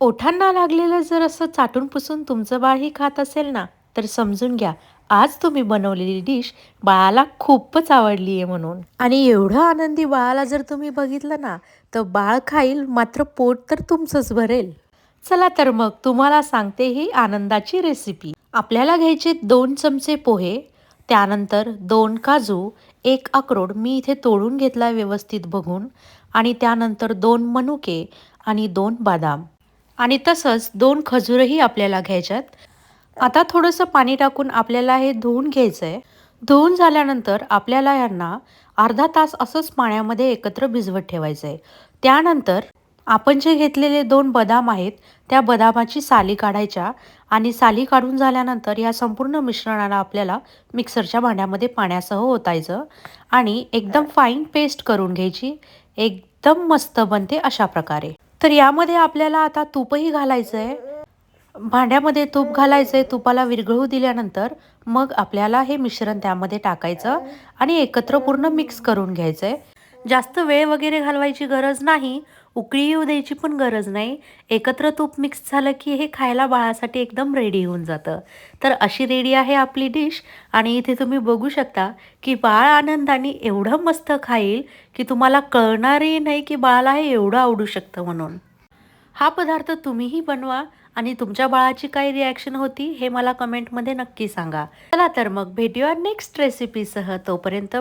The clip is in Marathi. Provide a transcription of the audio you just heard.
ओठांना लागलेलं जर असं चाटून पुसून तुमचं बाळही खात असेल ना तर समजून घ्या आज तुम्ही बनवलेली डिश बाळाला खूपच आवडली आहे म्हणून. आणि एवढं आनंदी बाळाला जर तुम्ही बघितलं ना तर बाळ खाईल मात्र पोट तर तुमचंच भरेल. चला तर मग तुम्हाला सांगते ही आनंदाची रेसिपी आपल्याला घ्यायचे दोन चमचे पोहे त्यानंतर दोन काजू एक अक्रोड मी इथे तोडून घेतला व्यवस्थित बघून आणि त्यानंतर दोन मनुके आणि दोन बदाम. आणि तसंच दोन खजूरही आपल्याला घ्यायच्यात. आता थोडंसं पाणी टाकून आपल्याला हे धुवून घ्यायचं आहे धुवून झाल्यानंतर आपल्याला यांना अर्धा तास असंच पाण्यामध्ये एकत्र भिजवत ठेवायचं आहे त्यानंतर आपण जे घेतलेले दोन बदाम आहेत त्या बदामाची साली काढायच्या आणि साली काढून झाल्यानंतर या संपूर्ण मिश्रणाला आपल्याला मिक्सरच्या भांड्यामध्ये पाण्यासह ओतायचं आणि एकदम फाईन पेस्ट करून घ्यायची. एकदम मस्त बनते अशा प्रकारे. तर यामध्ये आपल्याला आता तूपही घालायचं आहे भांड्यामध्ये तूप घालायचं आहे तुपाला विरघळू दिल्यानंतर मग आपल्याला हे मिश्रण त्यामध्ये टाकायचं आणि एकत्र पूर्ण मिक्स करून घ्यायचं आहे जास्त वेळ वगैरे घालवायची गरज नाही उकळी येऊ द्यायची पण गरज नाही. एकत्र तूप मिक्स झालं की हे खायला बाळासाठी एकदम रेडी होऊन जातं. तर अशी रेडी आहे आपली डिश आणि इथे तुम्ही बघू शकता की बाळ आनंदाने एवढं मस्त खाईल की तुम्हाला कळणारही नाही की बाळाला हे एवढं आवडू शकतं म्हणून. हा पदार्थ तुम्हीही बनवा आणि तुमच्या बाळाची काय रिॲक्शन होती हे मला कमेंटमध्ये नक्की सांगा. चला तर मग भेटूया नेक्स्ट रेसिपीसह तोपर्यंत